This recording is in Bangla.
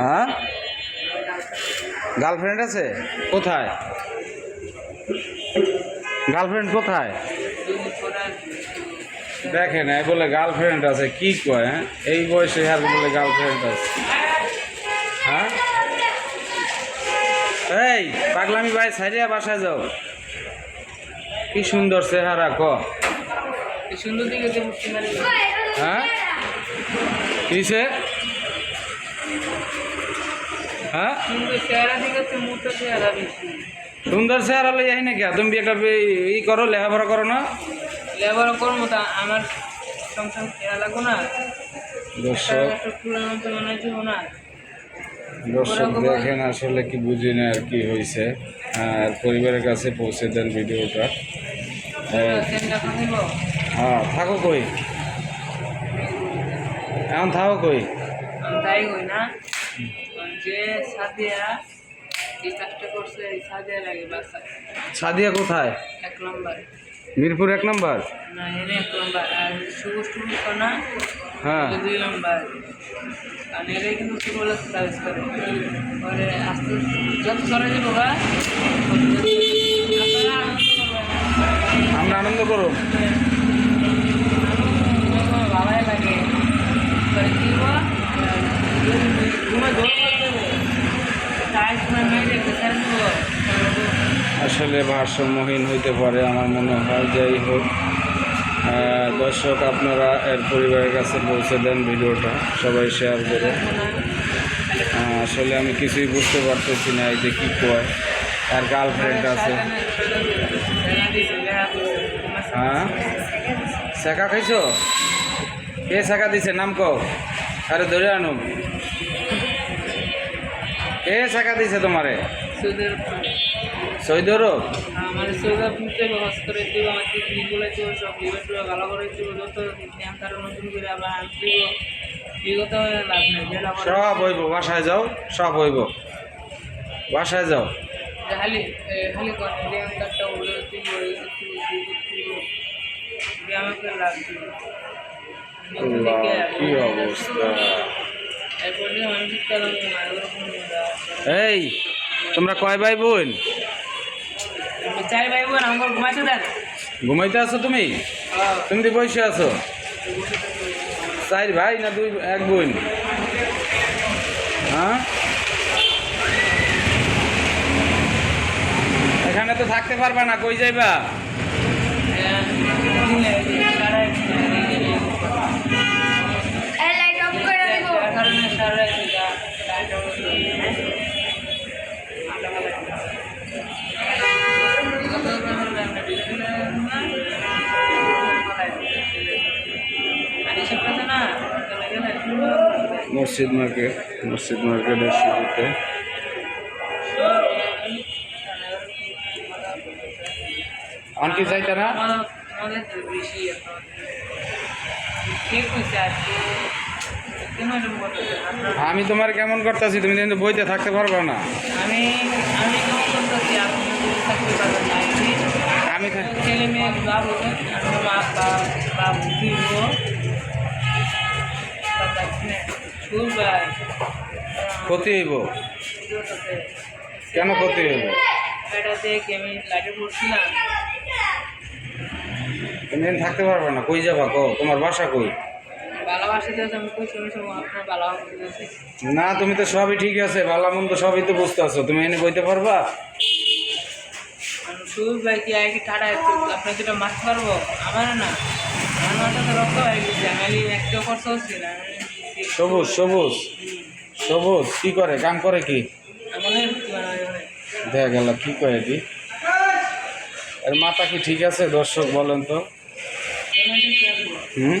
হ্যাঁ? গার্লফ্রেন্ড আছে? কোথায়? গার্লফ্রেন্ড কোথায়? দেখেন এই বলে গার্লফ্রেন্ড আছে কি কয় হ্যাঁ? এই বয়সে আর বলে গার্লফ্রেন্ড আছে। হ্যাঁ? এই পাগলামি ভাই সাইডিয়া বাসায় যাও। কি সুন্দর চেহারা ক? সুন্দর দিকে হ্যাঁ? কিসে? হ্যাঁ? সুন্দর চেহারা দিকে তো চেহারা বেশি। সুন্দর চেহারা লই আহি নাকি তুমি একটা বে- ই করো লেখাপড়া করো না? লেবার করব তা আমার সংসার খেয়াল লাগবো না। দর্শক। মনে দেখেন আসলে কি বুঝি না আর কি হয়েছে আর পরিবারের কাছে পৌঁছে দেন ভিডিওটা। হ্যাঁ থাকো কই? এখন থাকো কই? আমি তাই কই না? যে সাদিয়া এই কাজটা করছে এই সাদিয়া লাগে বাসা সাদিয়া কোথায়? এক নম্বর। মিরপুর এক নম্বর? না এর এক নম্বর। আর শুভ শুভ না হ্যাঁ। দুই নম্বর। আর এরাই কিন্তু ছোটবেলা সার্ভিস করে। পরে আস্তে যত সরে যাব গা আমরা আনন্দ করো ভালোই লাগে। আসলে ভারসাম্যহীন হইতে পারে আমার মনে হয় যাই হোক। দর্শক আপনারা এর পরিবারের কাছে পৌঁছে দেন ভিডিওটা সবাই শেয়ার করে। আসলে আমি কিছুই বুঝতে পারতেছি না এই যে কী কয় আর গার্লফ্রেন্ড আছে। হ্যাঁ? শেখা খাইছো? কে শেখা দিছে? নাম কও। আরে ধরে আনো। কে শেখা দিছে তোমারে? সৌদি আরব আমার সৌদা পুঁতে বহস করে দিব আমার টিকনিকগুলো দিব সব লিভারগুলো ভালো করে দিব যত জ্ঞান তার নতুন করে আবার বিগত হয়ে লাভ নেই সব হইব বাসায় যাও সব হইব। বাসায় যাও। খালি খালি জ্ঞান তারটা উড়ে দিব আমাকে লাভ দিব কি অবস্থা। এই তোমরা কয় ভাই বোন ঘুমাইতে আছো তুমি? তুমি তো বসে আছো? চার ভাই না দুই এক বোন? হ্যাঁ? এখানে তো থাকতে পারবা না কই যাইবা? মসজিদ মার্কেট মসজিদ মার্কেটের শুরুতে। অন কি যাইতে না? আমি তোমার কেমন করতেছি, তুমি কিন্তু বইতে থাকতে পারবা না। আমি ক্ষতি হইব? কেন ক্ষতি হইব? তুমি থাকতে পারবা না কই যাবা কো তোমার বাসা কই? না তুমি তো সবই ঠিক আছে ভালো মন্দ সবই তো বুঝতে আছো। তুমি এনে বইতে পারবা? ভাই কি আগে ঠাডা আপনার যেটা মারতে পারব? আমার না। আমার মাথা তো রক্ত হয়ে গেছে আমি একটা খরচ হচ্ছে না। সবুজ সবুজ সবুজ, কি করে, কাম করে কি? দেখা গেল কি করে কি এর মাথা কি ঠিক আছে, দর্শক বলেন তো? হুম?